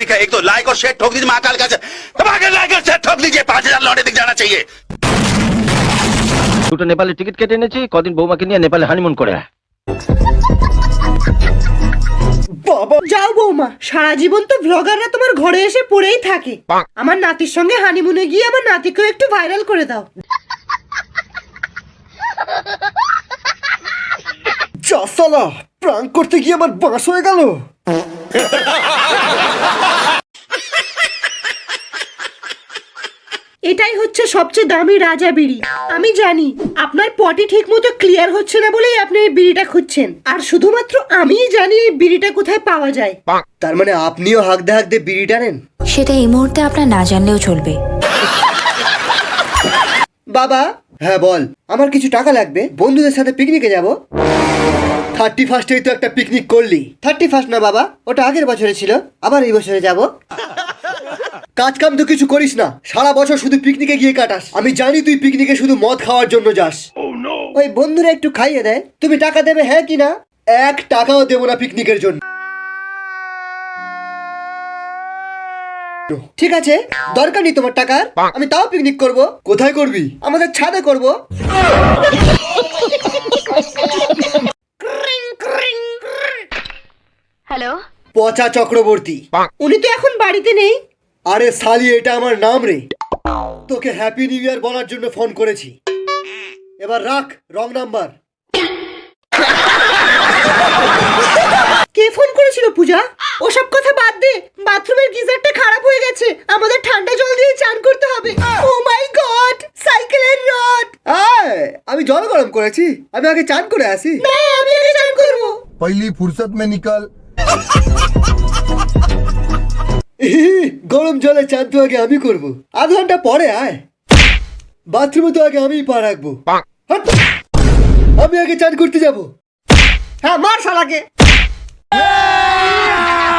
ठीक है एक तो लाइक और शेयर ठोक दीजिए महाकाल का दबाकर लाइक और शेयर ठोक दीजिए पांच हजार लौटे दिख जाना चाहिए দুটো নেপালের টিকিট কেটে এনেছি কদিন বৌমাকে নিয়ে নেপালে হানিমুন করে আয়। যাও বৌমা সারা জীবন তো ব্লগাররা তোমার ঘরে এসে পড়েই থাকে আমার নাতির সঙ্গে হানিমুনে গিয়ে আমার নাতিকেও একটু ভাইরাল করে দাও চাষালা প্রাঙ্ক করতে গিয়ে আমার বাঁশ হয়ে গেল এটাই হচ্ছে সবচেয়ে দামি রাজা বিড়ি। আমি জানি আপনার পটি ঠিক মতো ক্লিয়ার হচ্ছে না বলেই আপনি এই বিড়িটা খুঁজছেন। আর শুধুমাত্র আমিই জানি এই বিড়িটা কোথায় পাওয়া যায়। তার মানে আপনিও হাঁকতে হাঁকতে বিড়িটা নেন? সেটা এই মুহূর্তে আপনার না জানলেও চলবে। বাবা হ্যাঁ বল। আমার কিছু টাকা লাগবে। বন্ধুদের সাথে পিকনিকে যাব। থার্টি ফার্স্টেই তো একটা পিকনিক করলি। থার্টি ফার্স্ট না বাবা ওটা আগের বছরে ছিল। আবার এই বছরে যাব। কাজ কাম তো কিছু করিস না। সারা বছর শুধু পিকনিকে গিয়ে কাটাস। আমি জানি তুই পিকনিকে শুধু মদ খাওয়ার জন্য যাস। ওই বন্ধুরা একটু খাইয়ে দেয়। তুমি টাকা দেবে হ্যাঁ কি না? এক টাকাও দেবো না পিকনিকের জন্য। ঠিক আছে দরকার নেই তোমার টাকার। আমি তাও পিকনিক করব। কোথায় করবি? আমাদের ছাদে করব। হ্যালো? পচা চক্রবর্তী। উনি তো এখন বাড়িতে নেই। আরে সালি এটা আমার নাম রে। তোকে হ্যাপি নিউ ইয়ার বলার জন্য ফোন করেছি। এবার রাখ রং নাম্বার কে ফোন করেছিল পূজা? ওসব কথা বাদ দে। বাথরুমের গিজারটা খারাপ হয়ে গেছে। আমাদের ঠান্ডা জল দিয়ে চান করতে হবে। ও মাই গড সাইকেলের রড! আয়! আমি জল গরম করেছি। আমি আগে চান করে আসি। না আমি আগে চান করব। পহলি ফুরসত মে নিকাল। গরম জলে চান তো আগে আমি করব। আধ ঘণ্টা পরে আয়। বাথরুমে তো আগে আমি পা রাখব। আমি আগে চান করতে যাব। হ্যাঁ মার শালাকে।